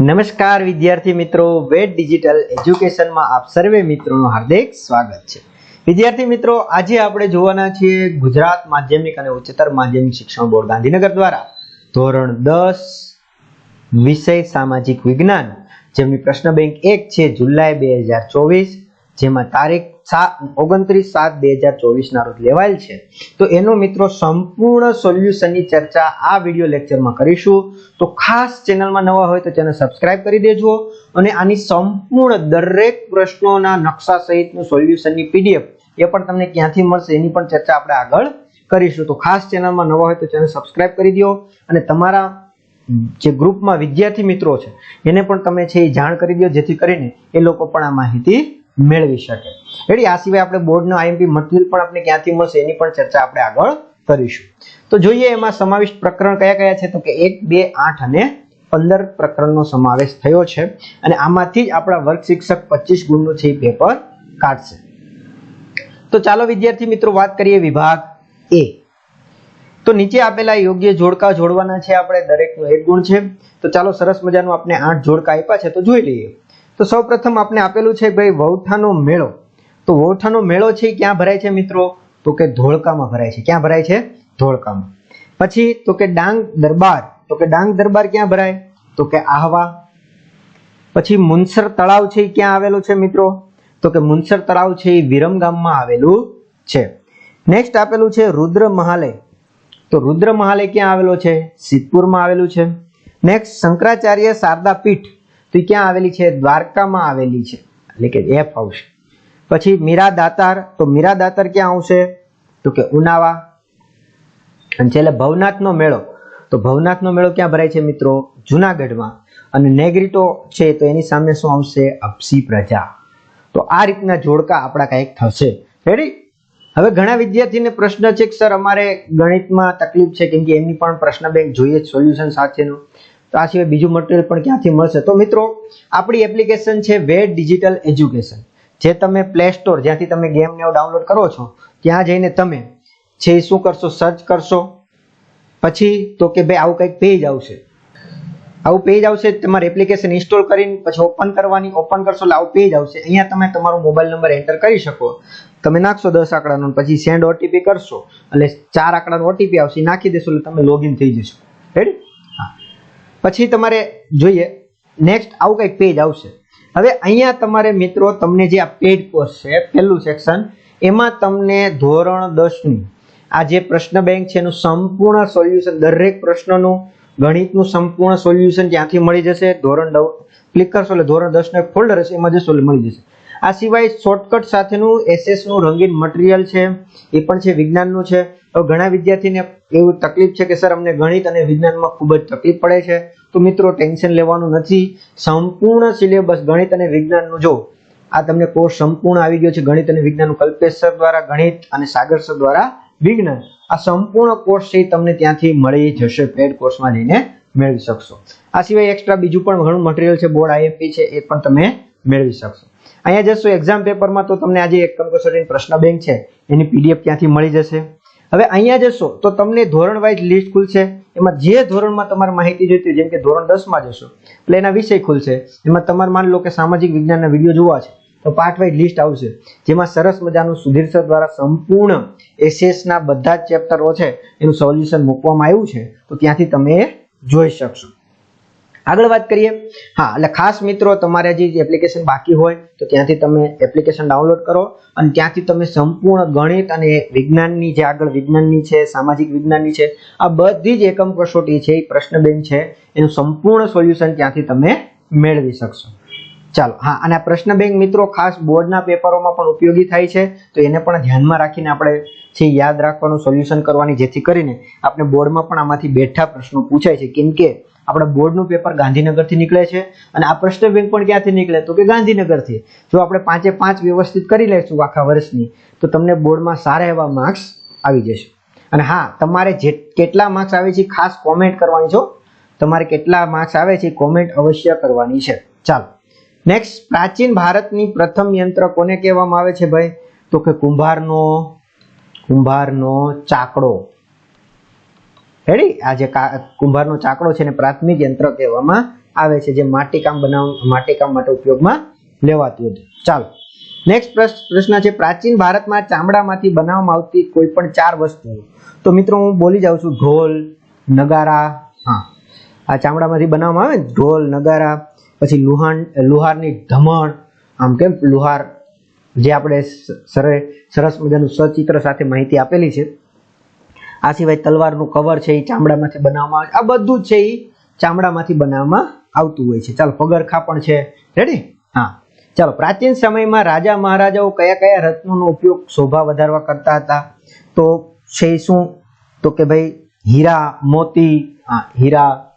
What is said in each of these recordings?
નમસ્કાર વિદ્યાર્થી મિત્રો વેટ ડિજિટલ એજ્યુકેશનમાં આપ સર્વે મિત્રોનું હાર્દિક સ્વાગત છે. વિદ્યાર્થી મિત્રો, આજે આપણે જોવાના છીએ ગુજરાત માધ્યમિક અને ઉચ્ચતર માધ્યમિક શિક્ષણ બોર્ડ ગાંધીનગર દ્વારા ધોરણ દસ, વિષય સામાજિક વિજ્ઞાન, જેમની પ્રશ્ન બેંક એક છે જુલાઈ બે હજાર ચોવીસ, જેમાં તારીખ સાત ઓગણત્રીસ સાત બે હજાર ચોવીસના રોજ લેવાયેલ છે. તો એનો મિત્રો સંપૂર્ણ સોલ્યુશનની ચર્ચા આ વીડિયો લેક્ચરમાં કરીશું. તો ખાસ ચેનલમાં નવા હોય તો ચેનલ સબસ્ક્રાઇબ કરી દેજો અને આની સંપૂર્ણ દરેક પ્રશ્નોના નકશા સહિતનું સોલ્યુશનની પીડીએફ એ પણ તમને ક્યાંથી મળશે એની પણ ચર્ચા આપણે આગળ કરીશું. તો ખાસ ચેનલમાં નવા હોય તો ચેનલ સબસ્ક્રાઇબ કરી દો અને તમારા જે ગ્રુપમાં વિદ્યાર્થી મિત્રો છે, એને પણ તમે છે એ જાણ કરી દો જેથી કરીને એ લોકો પણ આ માહિતી મેળવી શકે. રેડી? આ સિવાય આપણે બોર્ડનો આઈએમપી મટીરિયલ પણ આપણે ક્યાંથી મળશે એની પણ ચર્ચા આપણે આગળ કરીશું. તો જોઈએ એમાં સમાવિષ્ટ પ્રકરણ કયા કયા છે? તો કે એક, બે, આઠ અને પંદર પ્રકરણનો સમાવેશ થયો છે. અને આમાંથી જ આપણા વર્ગ શિક્ષક પચીસ ગુણનું છે પેપર કાઢશે. તો ચાલો વિદ્યાર્થી મિત્રો વાત કરીએ વિભાગ એ. તો નીચે આપેલા યોગ્ય જોડકા જોડવાના છે. આપણે દરેકનો એક ગુણ છે. તો ચાલો સરસ મજાનું આપણે આઠ જોડકા આપ્યા છે. તો જોઈ લઈએ. તો સૌપ્રથમ આપણે આપેલું છે ભાઈ વૌઠાનો મેળો. તો વૌઠાનો મેળો છે ક્યાં ભરાય છે મિત્રો? તો કે ધોળકામાં ભરાય છે. ક્યાં ભરાય છે? ધોળકામાં. પછી તો કે ડાંગ દરબાર. તો કે ડાંગ દરબાર ક્યાં ભરાય? તો કે આહવા. પછી મુનસર તળાવ છે ક્યાં આવેલું છે મિત્રો? તો કે મુનસર તળાવ છે એ વિરમ ગામમાં આવેલું છે. નેક્સ્ટ આપેલું છે રુદ્ર મહાલય. તો રુદ્ર મહાલય ક્યાં આવેલો છે? સિદ્ધપુરમાં આવેલું છે. નેક્સ્ટ શંકરાચાર્ય શારદા પીઠ તો ક્યાં આવેલી છે? દ્વારકામાં આવેલી છે. એટલે કે એફ આવશે. પછી મીરા દાતાર, તો મીરા દાતાર ક્યાં આવશે? તો કે ઉનાવા. અને છેલ્લે ભવનાથનો મેળો. તો ભવનાથનો મેળો ક્યાં ભરાય છે મિત્રો? જુનાગઢમાં. અને નેગ્રીટો છે, તો એની સામે શું આવશે? અપસી પ્રજા. તો આ રીતના જોડકા આપણા કંઈક થશે. રેડી હવે ઘણા વિદ્યાર્થીને પ્રશ્ન છે કે, સર, અમારે ગણિતમાં તકલીફ છે, કેમ કે એમની પણ પ્રશ્ન બેંક જોઈએ સોલ્યુશન સાથેનું. તો આ સિવાય બીજું મટીરિયલ પણ ક્યાંથી મળશે? તો મિત્રો, આપણી એપ્લિકેશન છે વેડ ડિજિટલ એજ્યુકેશન જે તમે પ્લે સ્ટોર જ્યાંથી તમે ગેમ ને ડાઉનલોડ કરો છો, ત્યાં જઈને તમે છે શું કરશો સર્ચ કરશો, પછી તો કે ભાઈ આવું કંઈક પેજ આવશે. આવું પેજ આવશે, તમારે એપ્લિકેશન ઇન્સ્ટોલ કરીને પછી ઓપન કરવાની ઓપન કરશો એટલે આવું પેજ આવશે. અહીંયા તમે તમારો મોબાઈલ નંબર એન્ટર કરી શકો. તમે નાખશો દસ આંકડાનો પછી સેન્ડ ઓટીપી કરશો. એટલે ચાર આંકડાનો ઓટીપી આવશે નાખી દેશો એટલે તમે લોગિન થઈ જશો. રેડી પછી તમારે જોઈએ નેક્સ્ટ આવું કંઈક પેજ આવશે. હવે અહીંયા તમારે મિત્રો તમને જે આ પેડ કોર્સ છે, પહેલું સેક્શન એમાં તમને ધોરણ દસની, આ જે પ્રશ્ન બેંક છે એનું સંપૂર્ણ સોલ્યુશન દરેક પ્રશ્નનું, ગણિતનું સંપૂર્ણ સોલ્યુશન ત્યાંથી મળી જશે. ધોરણ ક્લિક કરશો એટલે ધોરણ દસનો એક ફોલ્ડર હશે, એમાં જશો એટલે મળી જશે. આ સિવાય શોર્ટકટ સાથેનું એસએસનું રંગીન મટીરિયલ છે, એ પણ છે, વિજ્ઞાનનું છે. તો ઘણા વિદ્યાર્થીને એવું તકલીફ છે કે, સર, અમને ગણિત અને વિજ્ઞાનમાં ખૂબ જ તકલીફ પડે છે. તો મિત્રો, ટેન્શન લેવાનું નથી. સંપૂર્ણ સિલેબસ ગણિત અને વિજ્ઞાનનું જો, આ તમને કોર્સ સંપૂર્ણ આવી ગયો છે, ગણિત અને વિજ્ઞાનનું કલ્પેશ સર દ્વારા, ગણિત અને સાગર સર દ્વારા વિજ્ઞાન. આ સંપૂર્ણ કોર્સ છે તમને ત્યાંથી મળી જશે પેડ કોર્સમાં લઈને મેળવી શકશો. આ સિવાય એક્સ્ટ્રા બીજું પણ ઘણું મટીરિયલ છે બોર્ડ આઈએમપી છે, એ પણ તમે મેળવી શકશો. અહીંયા જશો એક્ઝામ પેપરમાં તો તમને આજે એક કમ્પલસરી પ્રશ્ન બેંક છે, એની પીડીએફ ત્યાંથી મળી જશે. હવે અહીંયા જશો તો તમને ધોરણ વાઇઝ લિસ્ટ ખુલશે. એમાં જે ધોરણમાં તમારે માહિતી જોઈતી જેમ કે ધોરણ દસમાં જશો, એટલે એના વિષય ખુલશે. એમાં તમારે માની લો કે સામાજિક વિજ્ઞાનના વીડિયો જોવા છે, તો પાર્ટ વાઇઝ લિસ્ટ આવશે, જેમાં સરસ મજાનું સુધીર સર દ્વારા સંપૂર્ણ એસેસના બધા જ ચેપ્ટરો છે, એનું સોલ્યુશન મૂકવામાં આવ્યું છે, તો ત્યાંથી તમે જોઈ શકશો. આગળ વાત કરીએ. હા, એટલે ખાસ મિત્રો, તમારે જે એપ્લિકેશન બાકી હોય, તો ત્યાંથી તમે એપ્લિકેશન ડાઉનલોડ કરો અને ત્યાંથી તમે સંપૂર્ણ ગણિત અને વિજ્ઞાનની જે આગળ વિજ્ઞાનની છે, સામાજિક વિજ્ઞાનની છે, આ બધી જ એકમ કસોટી છે, એ પ્રશ્ન બેંક છે, એનું સંપૂર્ણ સોલ્યુશન ત્યાંથી તમે મેળવી શકશો. ચાલો, હા, અને આ પ્રશ્ન બેંક મિત્રો ખાસ બોર્ડના પેપરોમાં પણ ઉપયોગી થાય છે, તો એને પણ ધ્યાનમાં રાખીને આપણે છે યાદ રાખવાનું સોલ્યુશન કરવાની, જેથી કરીને આપણે બોર્ડમાં પણ આમાંથી બેઠા પ્રશ્નો પૂછાય છે. કેમ કે આપણા બોર્ડનું પેપર ગાંધીનગરથી નીકળે છે, અને આ પ્રશ્ન બેંક પણ ક્યાંથી નીકળે? તો કે ગાંધીનગરથી. જો આપણે પાંચે પાંચ વ્યવસ્થિત કરી લઈશું આખા વર્ષની, તો તમને બોર્ડમાં સારા એવા માર્ક્સ આવી જશે. અને હા, તમારે જે કેટલા માર્ક્સ આવે છે ખાસ કોમેન્ટ કરવાની છો તમારે કેટલા માર્ક્સ આવે છે કોમેન્ટ અવશ્ય કરવાની છે. ચાલો. નેક્સ્ટ પ્રાચીન ભારતની પ્રથમ યંત્ર કોને કહેવામાં આવે છે ભાઈ? તો કે કુંભારનો કુંભારનો ચાકડો. રેડી આ જે કુંભારનો ચાકડો છે એને પ્રાથમિક યંત્ર કહેવામાં આવે છે, જે માટીકામ બનાવ માટીકામ માટે ઉપયોગમાં લેવાતું હતું. ચાલો. નેક્સ્ટ પ્રશ્ન છે, પ્રાચીન ભારતમાં ચામડામાંથી બનાવવામાં આવતી કોઈ પણ ચાર વસ્તુઓ. તો મિત્રો, હું બોલી જાઉં છું ઢોલ, નગારા, હા. આ ચામડામાંથી બનાવવામાં આવે ઢોલ, નગારા પછી લુહાણ, લુહારની ધમણ, આમ કેમ? લુહાર, જે આપણે સરે- સરસ મજાનું સચિત્ર સાથે માહિતી આપેલી છે. આ સિવાય તલવારનું કવર છે એ ચામડામાંથી બનાવવામાં આવે આ બધું જ છે એ ચામડામાંથી બનાવવામાં આવતું હોય છે. ચાલો, પગરખા પણ છે. રેડી હા. ચાલો, પ્રાચીન સમયમાં રાજા મહારાજાઓ કયા કયા રત્નોનો ઉપયોગ શોભા વધારવા કરતા હતા? તો છે શું? તો કે ભાઈ હીરા મોતી, હા, હીરા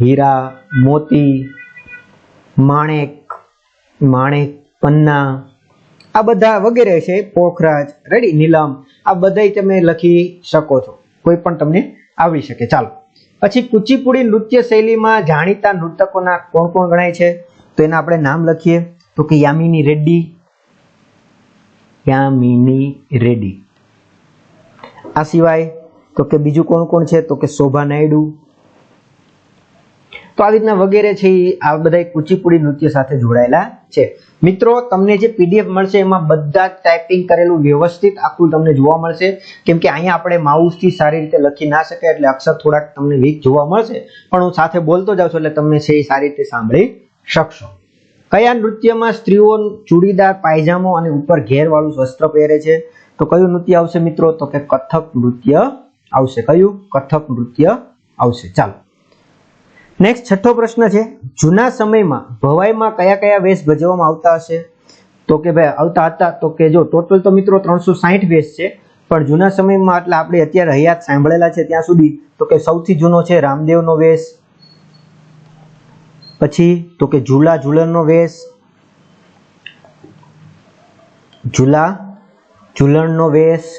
હીરા મોતી માણેક માણેક પન્ના આ બધા વગેરે છે, પોખરાજ, રેડી, નીલમ, આ બધાય તમે લખી શકો છો. કોઈ પણ તમને આવડી શકે. ચાલો. પછી કુચીપુડી નૃત્ય શૈલીમાં જાણીતા નૃતકોના કોણ કોણ ગણાય છે? તો એના આપણે નામ લખીએ. તો કે યામિની રેડ્ડી. યામિની રેડ્ડી. આ સિવાય તો કે બીજું કોણ કોણ છે? તો કે શોભા નાયડુ. તો આવી રીતના વગેરે છે એ આ બધા કુચીપુડી નૃત્ય સાથે જોડાયેલા છે. મિત્રો, તમને જે પીડીએફ મળશે, એમાં બધા ટાઈપિંગ કરેલું વ્યવસ્થિત આખું તમને જોવા મળશે. કેમ કે અહીંયા આપણે માઉસથી સારી રીતે લખી ના શકાય એટલે અક્ષર થોડાક તમને વીક જોવા મળશે. પણ હું સાથે બોલતો જાઉં છું એટલે તમને છે સારી રીતે સાંભળી શકશો. કયા નૃત્યમાં સ્ત્રીઓ ચૂડીદાર, પાયજામો અને ઉપર ઘેરવાળું વસ્ત્ર પહેરે છે? તો કયું નૃત્ય આવશે મિત્રો? તો કે કથક નૃત્ય આવશે. કયું? કથક નૃત્ય આવશે. ચાલો. નેક્સ્ટ છઠ્ઠો પ્રશ્ન છે, જૂના સમયમાં ભવાઈમાં કયા કયા વેશ ભજવવામાં આવતા હશે? તો કે ભાઈ, આવતા હતા, તો કે જો ટોટલ તો મિત્રો ત્રણસો સાહીઠ વેશ છે, પણ જૂના સમયમાં એટલે આપણે અત્યારે હયાત સાંભળેલા છે ત્યાં સુધી, તો કે સૌથી જૂનો છે રામદેવનો વેશ, પછી તો કે ઝૂલા ઝૂલણનો વેશ, ઝૂલા ઝૂલણનો વેશ,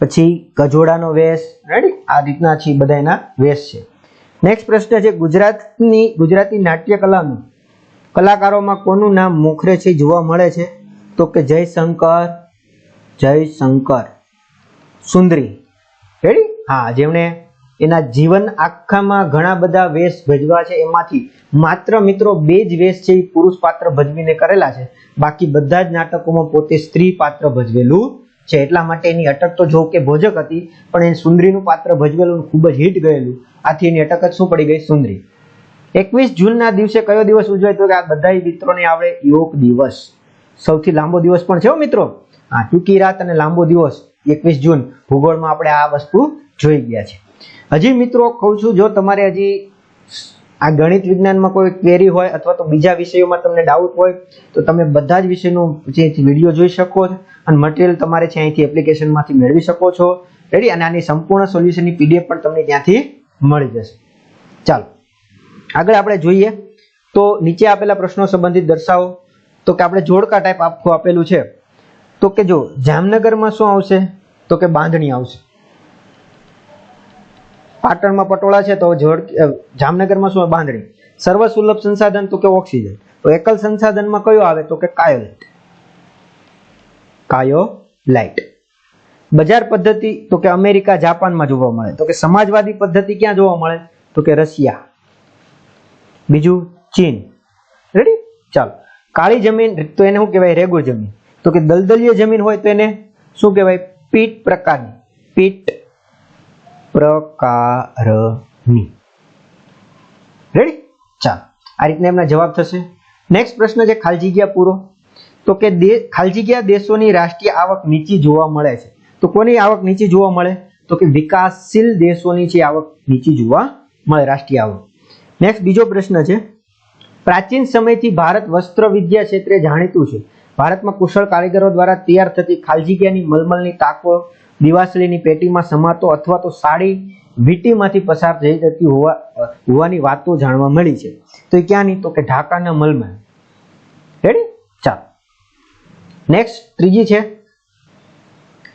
પછી કજોડાનો વેશ રેડી આ રીતના છે બધા એના વેશ છે. નેક્સ્ટ પ્રશ્ન છે, ગુજરાતની, ગુજરાતી નાટ્ય કલાનું. કલાકારોમાં કોનું નામ મોખરે છે, જોવા મળે છે? તો કે જયશંકર જયશંકર સુંદરી. રેડી હા, જેમણે એના જીવન આખામાં ઘણા બધા વેશ ભજવા છે. એમાંથી માત્ર મિત્રો બે જ વેશ છે, એ પુરુષ પાત્ર ભજવીને કરેલા છે. બાકી બધા જ નાટકોમાં પોતે સ્ત્રી પાત્ર ભજવેલું છે. એટલા માટે એની અટક તો જો કે ભોજક હતી, પણ એ સુંદરીનું પાત્ર ભજવેલું ખૂબ જ હિટ ગયેલું. આથી એની અટક જ શું પડી ગઈ? સુંદરી. એકવીસ જૂનના દિવસે કયો દિવસ ઉજવાય તો કે આ બધા મિત્રોને આવડે યોગ દિવસ. સૌથી લાંબો દિવસ પણ છે મિત્રો. હા ટૂંકી રાત અને લાંબો દિવસ, એકવીસ જૂન. ભૂગોળમાં આપણે આ વસ્તુ જોઈ ગયા છે. હજી મિત્રો, કહું છું, જો તમારે હજી આ ગણિત વિજ્ઞાનમાં કોઈ ક્વેરી હોય અથવા તો બીજા વિષયોમાં તમને ડાઉટ હોય, તો તમે બધા જ વિષયનું જે વીડિયો જોઈ શકો છો અને મટીરિયલ તમારે છે અહીંથી એપ્લિકેશનમાંથી મેળવી શકો છો. રેડી અને આની સંપૂર્ણ સોલ્યુશનની પીડીએફ પણ તમને ત્યાંથી મળી જશે. ચાલો. આગળ આપણે જોઈએ. તો નીચે આપેલા પ્રશ્નો સંબંધિત દર્શાવો. તો કે આપણે જોડકા ટાઈપ આખું આપેલું છે. તો કે જો જામનગરમાં શું આવશે? તો કે બાંધણી આવશે. પાટણમાં પટોળા છે તો જળ જામનગરમાં શું બાંધણી. સર્વ સુલભ સંસાધન તો કે ઓક્સિજન. તો એકલ સંસાધનમાં કયો આવે? તો કે કાયોલાઇટ. કાયો લાઇટ બજાર પદ્ધતિ તો કે અમેરિકા, જાપાનમાં જોવા મળે. તો કે સમાજવાદી પદ્ધતિ ક્યાં જોવા મળે? તો કે રશિયા. બીજું ચીન. રેડી ચાલો. કાળી જમીન તો એને શું કહેવાય? રેગુર જમીન. તો કે દલદલીય જમીન હોય તો એને શું કહેવાય? પીટ પ્રકારની. પીટ પ્રકારની. રેડી ચાલો. આ રીતના એમના જવાબ થશે. નેક્સ્ટ પ્રશ્ન છે, ખાલી જગ્યા પૂરો. તો કે ખાલી જગ્યા દેશોની રાષ્ટ્રીય આવક નીચી જોવા મળે છે. તો કોની આવક નીચી જોવા મળે? તો કે વિકાસશીલ દેશોની છે આવક નીચી જોવા મળે, રાષ્ટ્રીય આવક. નેક્સ્ટ બીજો પ્રશ્ન છે. પ્રાચીન સમયથી ભારત વસ્ત્ર વિદ્યા ક્ષેત્રે જાણીતું છે. ભારતમાં કુશળ કારીગરો દ્વારા તૈયાર થતી ખાલી જગ્યાની મલમલની તાકો દિવાસળીની પેટીમાં સમાતો અથવા તો સાડી વીટીમાંથી પસાર થઈ જતી હોવા, હોવાની વાતો જાણવા મળી છે. તો એ ક્યાંની તો કે ઢાકાના મલમાં? રેડી ચાલો. નેક્સ્ટ ત્રીજી છે.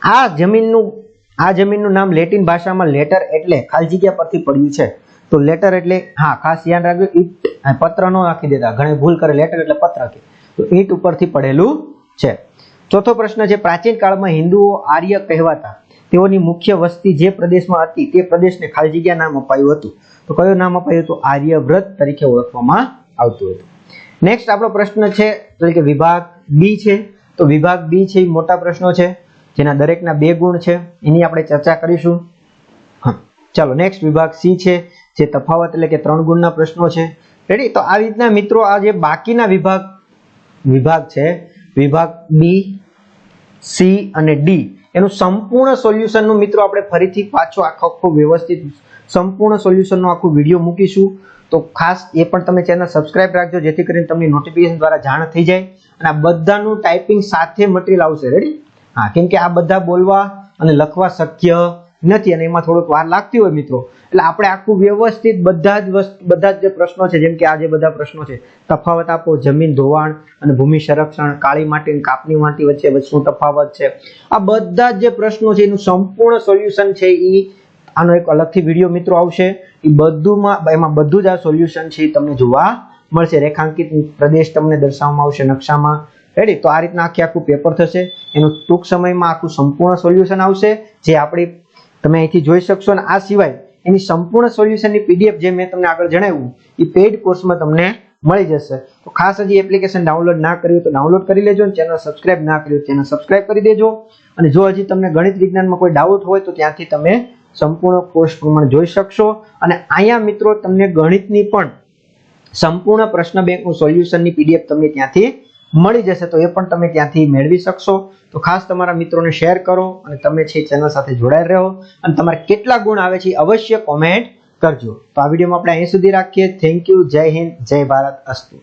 આ જમીનનું આ જમીનનું નામ લેટિન ભાષામાં લેટર એટલે ખાલી જગ્યા પરથી પડ્યું છે. તો લેટર એટલે, હા, ખાસ ધ્યાન રાખજો, ઈટ પત્ર ન રાખી દેતા. ઘણી ભૂલ કરે, લેટર એટલે પત્ર કે. તો ઈટ ઉપરથી પડેલું છે. ચોથો પ્રશ્ન છે, પ્રાચીન કાળમાં હિન્દુઓ આર્ય કહેવાતા. તેઓની મુખ્ય વસ્તી જે પ્રદેશમાં હતી, તે પ્રદેશને ખાલી જગ્યા નામ અપાયું હતું. તો કયું નામ અપાયું હતું? આર્યવ્રત તરીકે ઓળખવામાં આવતું હતું. નેક્સ્ટ આપણો પ્રશ્ન છે એટલે કે વિભાગ બી છે. તો વિભાગ બી છે, એ મોટા પ્રશ્નો છે, જેના દરેકના બે ગુણ છે. એની આપણે ચર્ચા કરીશું. હા, ચાલો નેક્સ્ટ વિભાગ સી છે, જે તફાવત એટલે કે ત્રણ ગુણના પ્રશ્નો છે. રેડી તો આ રીતના મિત્રો, આ જે બાકીના વિભાગ વિભાગ છે, વિભાગ બી સી અને ડી એનું સંપૂર્ણ સોલ્યુશનનું મિત્રો આપણે ફરીથી પાછો આખો આખો વ્યવસ્થિત સંપૂર્ણ સોલ્યુશનનો આખો વીડિયો મૂકીશું. તો ખાસ એ પણ તમે ચેનલ સબસ્ક્રાઇબ રાખજો, જેથી કરીને તમને નોટિફિકેશન દ્વારા જાણ થઈ જાય અને આ બધાનું ટાઈપિંગ સાથે મટીરિયલ આવશે. રેડી હા, કેમ કે આ બધા બોલવા અને લખવા શક્ય નથી અને એમાં થોડુંક વાર લાગતી હોય મિત્રો. એટલે આપણે આખું વ્યવસ્થિત બધા જ વસ્તુ, બધા જ જે પ્રશ્નો છે, જેમ કે આ જે બધા પ્રશ્નો છે, તફાવત આપો, જમીન ધોવાણ અને ભૂમિ સંરક્ષણ, કાળી માટી અને કાપની માટી વચ્ચે શું તફાવત છે, આ બધા જ જે પ્રશ્નો છે, એનું સંપૂર્ણ સોલ્યુશન છે એ આનો એક અલગથી વીડિયો મિત્રો આવશે એ બધુંમાં, એમાં બધું જ આ સોલ્યુશન છે એ તમને જોવા મળશે, રેખાંકિત પ્રદેશ તમને દર્શાવવામાં આવશે નકશામાં. રેડી તો આ રીતના આખી આખું પેપર થશે, એનું ટૂંક સમયમાં આખું સંપૂર્ણ સોલ્યુશન આવશે, જે આપણી, તમે અહીંથી જોઈ શકશો અને આ સિવાય એની સંપૂર્ણ સોલ્યુશનની પીડીએફ જે મેં તમને આગળ જણાવ્યું એ પેઇડ કોર્સમાં તમને મળી જશે. તો ખાસ હજી એપ્લિકેશન ડાઉનલોડ ના કર્યું તો ડાઉનલોડ કરી લેજો અને ચેનલ સબસ્ક્રાઇબ ના કર્યું ચેનલ સબસ્ક્રાઇબ કરી દેજો. અને જો હજી તમને ગણિત વિજ્ઞાનમાં કોઈ ડાઉટ હોય તો ત્યાંથી તમે સંપૂર્ણ કોર્સ પ્રમાણે જોઈ શકશો. અને અહીંયા મિત્રો તમને ગણિતની પણ સંપૂર્ણ પ્રશ્ન બેંકનું સોલ્યુશનની પીડીએફ તમને ત્યાંથી મળી જશે તો એ પણ તમે ત્યાંથી મેળવી શકશો. તો ખાસ તમારા મિત્રોને શેર કરો અને તમે છે ચેનલ સાથે જોડાઈ રહો અને તમારે કેટલા ગુણ આવે છે અવશ્ય કોમેન્ટ કરજો. તો આ વિડીયોમાં આપણે અહીં સુધી રાખીએ. થેન્ક યુ જય હિન્દ. જય ભારત. અસ્તુ.